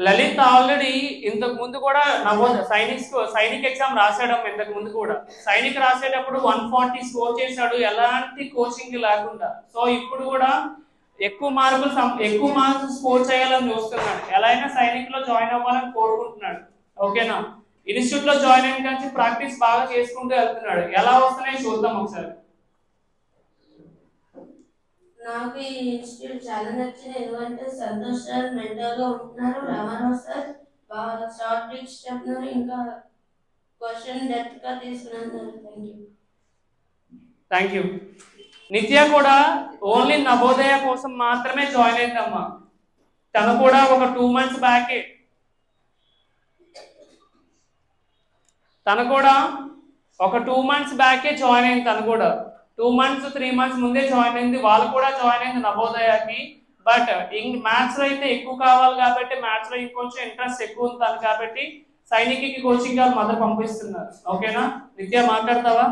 Lalit already ఇంతకు ముందు కూడా నవో సైనిక్ సైనిక్ ఎగ్జామ్ రాసాడు ఇంతకు ముందు కూడా. సైనిక్ రాసేటప్పుడు వన్ ఫార్టీ స్కోర్ చేశాడు ఎలాంటి కోచింగ్ లేకుండా. సో ఇప్పుడు కూడా ఎక్కువ మార్కులు ఎక్కువ మార్క్స్ స్కోర్ చేయాలని చూస్తున్నాడు. ఎలా అయినా సైనిక్లో జాయిన్ అవ్వాలని కోరుకుంటున్నాడు. ఓకేనా? ఇన్స్టిట్యూట్లో జాయిన్ అయిన కానీ ప్రాక్టీస్ బాగా చేసుకుంటూ వెళ్తున్నాడు. ఎలా వస్తున్నాయి చూద్దాం ఒకసారి. నాకు ఈ ఇన్స్టిట్యూట్ చాలా నచ్చింది. ఎందుకంటే సంతోష్ సార్ మెంటర్గా ఉంటున్నారు. రామారావు సార్ బాగా షార్ట్ ట్రిక్స్ చెప్తున్నారు ఇంకా క్వశ్చన్ డెప్త్గా తీసుకున్నారు థ్యాంక్ యూ థ్యాంక్ యూ నిత్య కూడా ఓన్లీ నవోదయ కోసం మాత్రమే జాయిన్ అయిందమ్మా తను కూడా ఒక టూ మంత్స్ బ్యాకే తను కూడా ఒక టూ మంత్స్ బ్యాకే జాయిన్ అయింది తను కూడా. టూ మంత్స్ త్రీ మంత్స్ ముందే జాయిన్ అయింది. వాళ్ళు కూడా జాయిన్ అయింది నవోదయాకి. బట్ ఇంగ్ మ్యాథ్స్లో అయితే ఎక్కువ కావాలి కాబట్టి మ్యాథ్స్లో ఇంకొంచెం ఇంట్రెస్ట్ ఎక్కువ ఉంది కాబట్టి సైనిక్కి కోచింగ్ వాళ్ళు మదర్ పంపిస్తున్నారు. ఓకేనా నిత్య మాట్లాడతావా?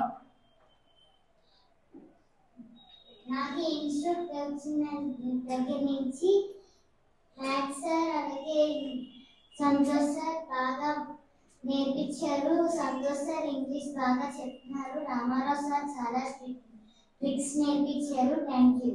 నాకు ఇన్స్టిట్యూట్ దగ్గర నుంచి మ్యాథ్స్ సార్ అలాగే సంతోష్ సార్ బాగా నేర్పించారు. సంతోష్ సార్ ఇంగ్లీష్ బాగా చెప్తున్నారు. రామారావు సార్ చాలా ట్రిక్స్ నేర్పించారు థ్యాంక్ యూ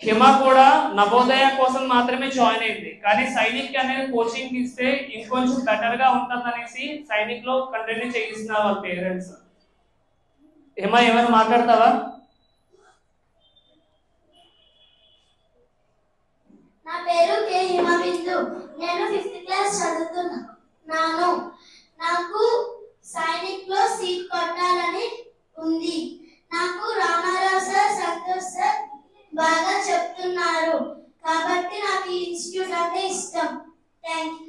హిమ కూడా నవోదయ కోసం మాత్రమే జాయిన్ అయింది. కానీ సైనిక్ అనేది కోచింగ్ ఇస్తే ఇంకొంచెం బెటర్గా ఉంటుంది అనేసి సైనిక్లో కంటిన్యూ చేయిస్తున్నారు వాళ్ళ పేరెంట్స్ హిమ ఏమైనా మాట్లాడతావా? నా పేరు కే హిమబిందు నేను ఫిఫ్త్ క్లాస్ చదువుతున్నాను నాకు సైనిక్లో సీట్ కొట్టాలని ఉంది నాకు రామారావు సార్ సంతోష్ సార్ బాగా చెప్తున్నారు